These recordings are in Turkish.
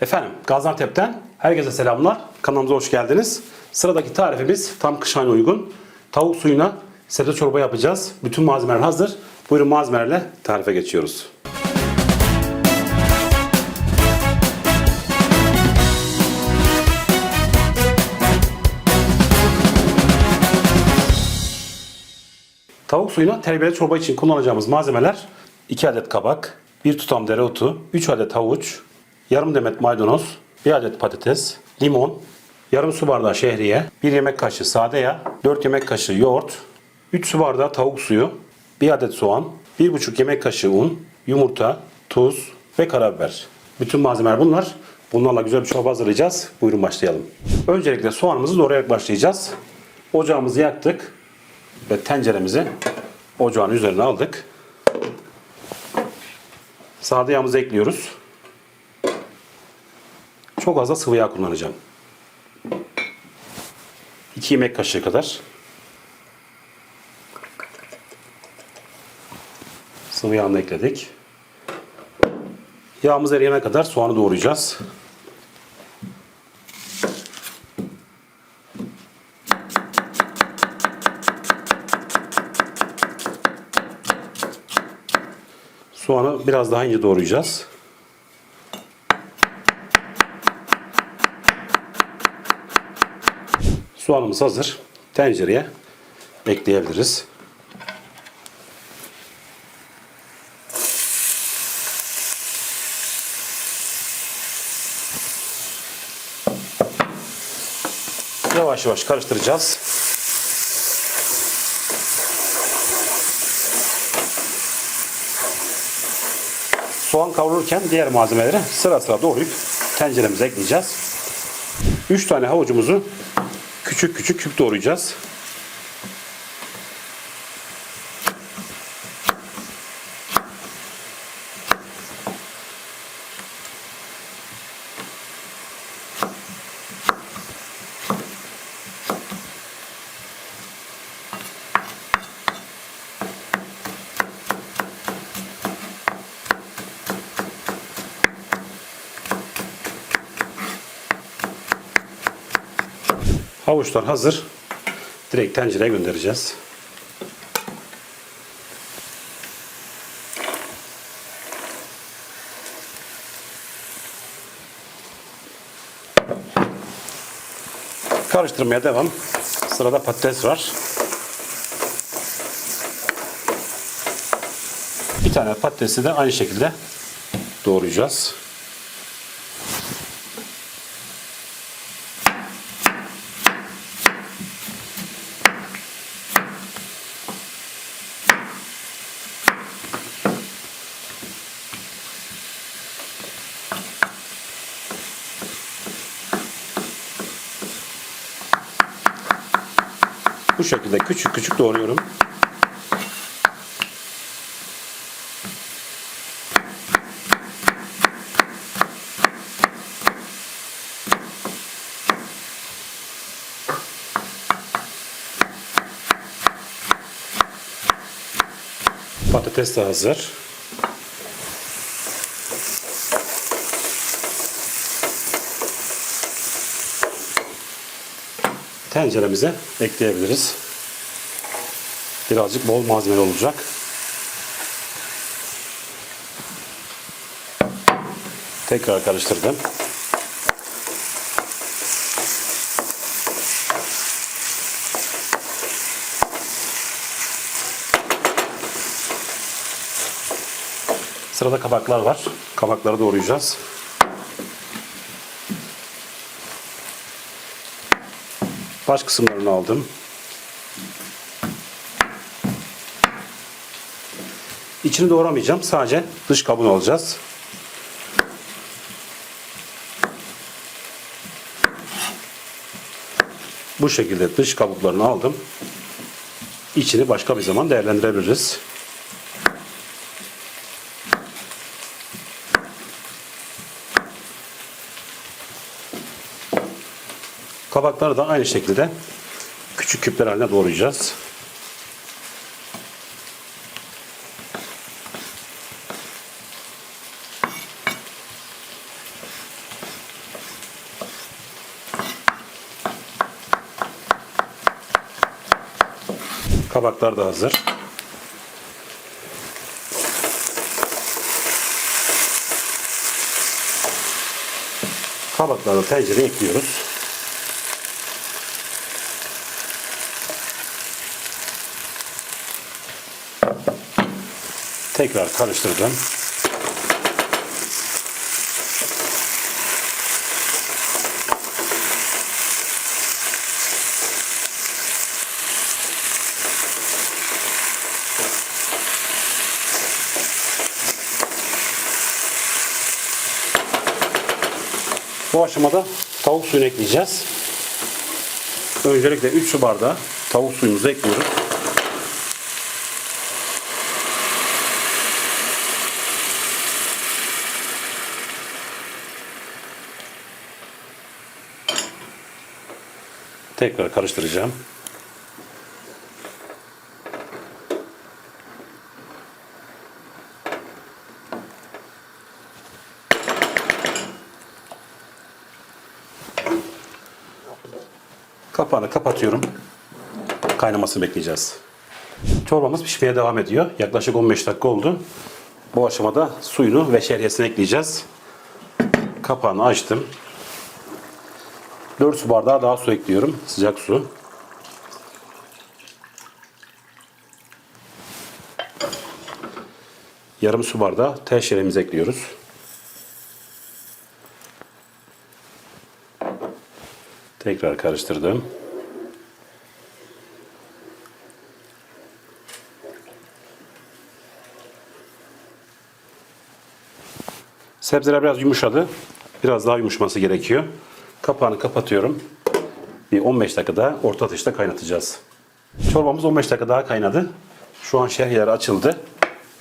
Efendim Gaziantep'ten herkese selamlar. Kanalımıza hoş geldiniz. Sıradaki tarifimiz tam kış ayına uygun. Tavuk suyuna sebze çorba yapacağız. Bütün malzemeler hazır. Buyurun malzemelerle tarife geçiyoruz. Tavuk suyuna terbiyeli çorba için kullanacağımız malzemeler 2 adet kabak, 1 tutam dereotu, 3 adet havuç, yarım demet maydanoz, 1 adet patates, limon, yarım su bardağı şehriye, 1 yemek kaşığı sade yağ, 4 yemek kaşığı yoğurt, 3 su bardağı tavuk suyu, 1 adet soğan, 1,5 yemek kaşığı un, yumurta, tuz ve karabiber. Bütün malzemeler bunlar. Bunlarla güzel bir çorba hazırlayacağız. Buyurun başlayalım. Öncelikle soğanımızı doğrayarak başlayacağız. Ocağımızı yaktık ve tenceremizi ocağın üzerine aldık. Sade yağımızı ekliyoruz. Çok az da sıvı yağ kullanacağım. 2 yemek kaşığı kadar. Sıvı yağını ekledik. Yağımız eriyene kadar soğanı doğrayacağız. Soğanı biraz daha ince doğrayacağız. Soğanımız hazır. Tencereye ekleyebiliriz. Yavaş yavaş karıştıracağız. Soğan kavrulurken diğer malzemeleri sıra sıra doğrayıp tenceremize ekleyeceğiz. 3 tane havucumuzu küçük küçük küp doğrayacağız. Havuçlar hazır. Direkt tencereye göndereceğiz. Karıştırmaya devam. Sırada patates var. Bir tane patatesi de aynı şekilde doğrayacağız. Bu şekilde küçük küçük doğruyorum. Patates de hazır. Tenceremize ekleyebiliriz. Birazcık bol malzemeli olacak. Tekrar karıştırdım. Sırada kabaklar var. Kabakları doğrayacağız. Baş kısımlarını aldım. İçini doğramayacağım. Sadece dış kabuğunu alacağız. Bu şekilde dış kabuklarını aldım. İçini başka bir zaman değerlendirebiliriz. Kabakları da aynı şekilde küçük küpler haline doğrayacağız. Kabaklar da hazır. Kabakları tencereye ekliyoruz. Tekrar karıştırdım. Bu aşamada tavuk suyunu ekleyeceğiz. Öncelikle 3 su bardağı tavuk suyumuzu ekliyoruz. Tekrar karıştıracağım. Kapağını kapatıyorum. Kaynamasını bekleyeceğiz. Çorbamız pişmeye devam ediyor. Yaklaşık 15 dakika oldu. Bu aşamada suyunu ve şehriyesini ekleyeceğiz. Kapağını açtım. 4 su bardağı daha su ekliyorum. Sıcak su. Yarım su bardağı tel şehriyemizi ekliyoruz. Tekrar karıştırdım. Sebzeler biraz yumuşadı. Biraz daha yumuşaması gerekiyor. Kapağını kapatıyorum. Bir 15 dakika daha orta ateşte kaynatacağız. Çorbamız 15 dakika daha kaynadı. Şu an şehriyer açıldı.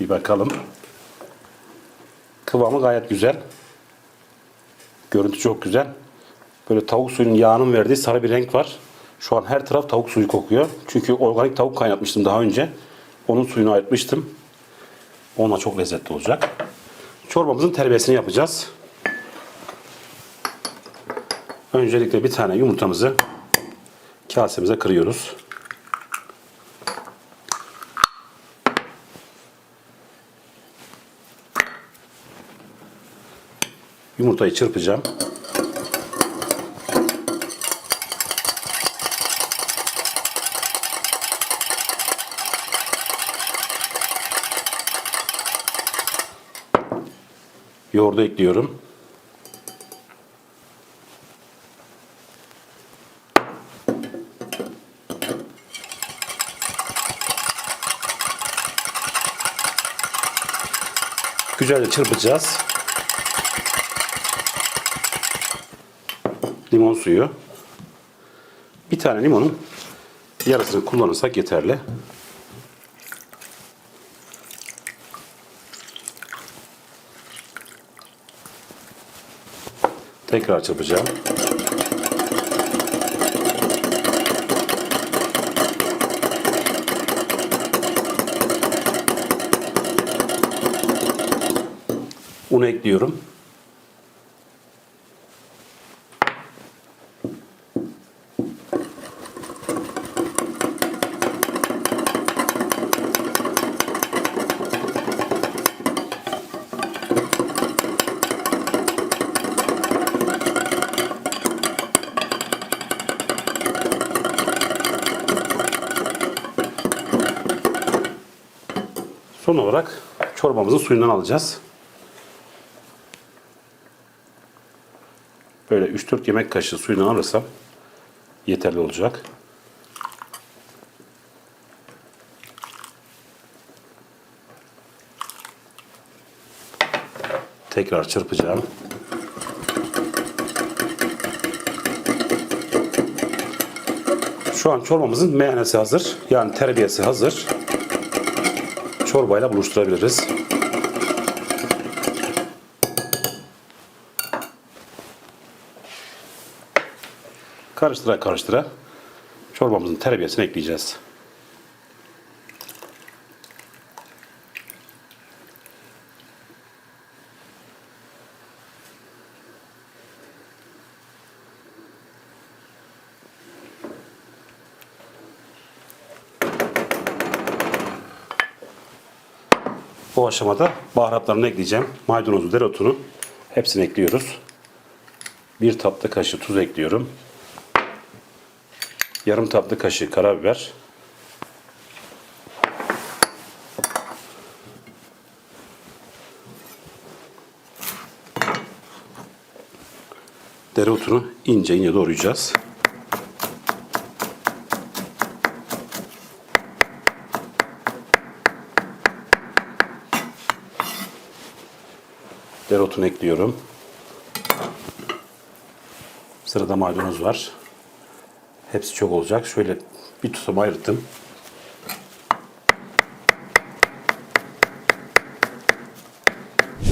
Bir bakalım. Kıvamı gayet güzel. Görüntü çok güzel. Böyle tavuk suyunun yağının verdiği sarı bir renk var. Şu an her taraf tavuk suyu kokuyor. Çünkü organik tavuk kaynatmıştım daha önce. Onun suyunu ayırtmıştım. Onunla çok lezzetli olacak. Çorbamızın terbiyesini yapacağız. Öncelikle bir tane yumurtamızı kasemize kırıyoruz. Yumurtayı çırpacağım. Yoğurdu ekliyorum. Güzelce çırpacağız. Limon suyu. Bir tane limonun yarısını kullanırsak yeterli. Tekrar çırpacağım. Un ekliyorum. Son olarak çorbamızın suyundan alacağız. Böyle 3-4 yemek kaşığı suyunu alırsam yeterli olacak. Tekrar çırpacağım. Şu an çorbamızın meyanesi hazır. Yani terbiyesi hazır. Çorbayla buluşturabiliriz. karıştıra karıştıra çorbamızın terbiyesini ekleyeceğiz. Bu aşamada baharatlarını ekleyeceğim. Maydanozu, dereotunu hepsini ekliyoruz. Bir tatlı kaşığı tuz ekliyorum. Yarım tatlı kaşığı karabiber. Dereotunu ince ince doğrayacağız. Dereotunu ekliyorum. Sırada maydanoz var. Hepsi çok olacak. Şöyle bir tutam ayırttım.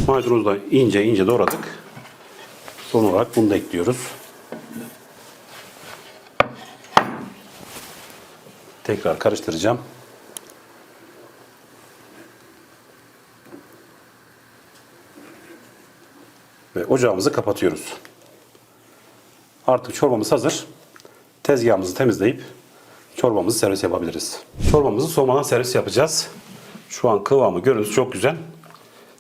Maydanozu da ince ince doğradık. Son olarak bunu da ekliyoruz. Tekrar karıştıracağım. Ve ocağımızı kapatıyoruz. Artık çorbamız hazır. Tezgahımızı temizleyip çorbamızı servis yapabiliriz. Çorbamızı soğumadan servis yapacağız. Şu an kıvamı görüntüsü çok güzel.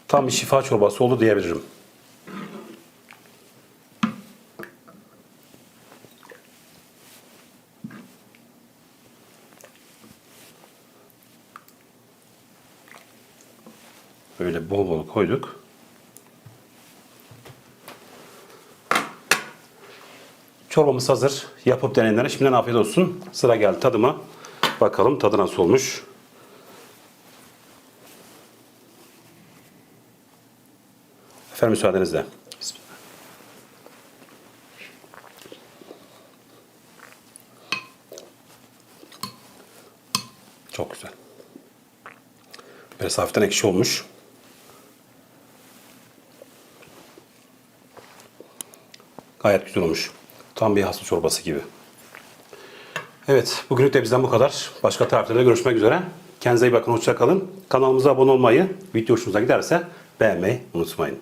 Tam bir şifa çorbası oldu diyebilirim. Böyle bol bol koyduk. Çorbamız hazır. Yapıp deneyenlere şimdiden afiyet olsun. Sıra geldi tadıma. Bakalım tadı nasıl olmuş. Efendim müsaadenizle. Bismillah. Çok güzel. Biraz hafiften ekşi olmuş. Gayet güzel olmuş. Tam bir hasta çorbası gibi. Evet, bugünlük de bizden bu kadar. Başka tariflerde görüşmek üzere. Kendinize iyi bakın, hoşça kalın. Kanalımıza abone olmayı, video hoşunuza giderse beğenmeyi unutmayın.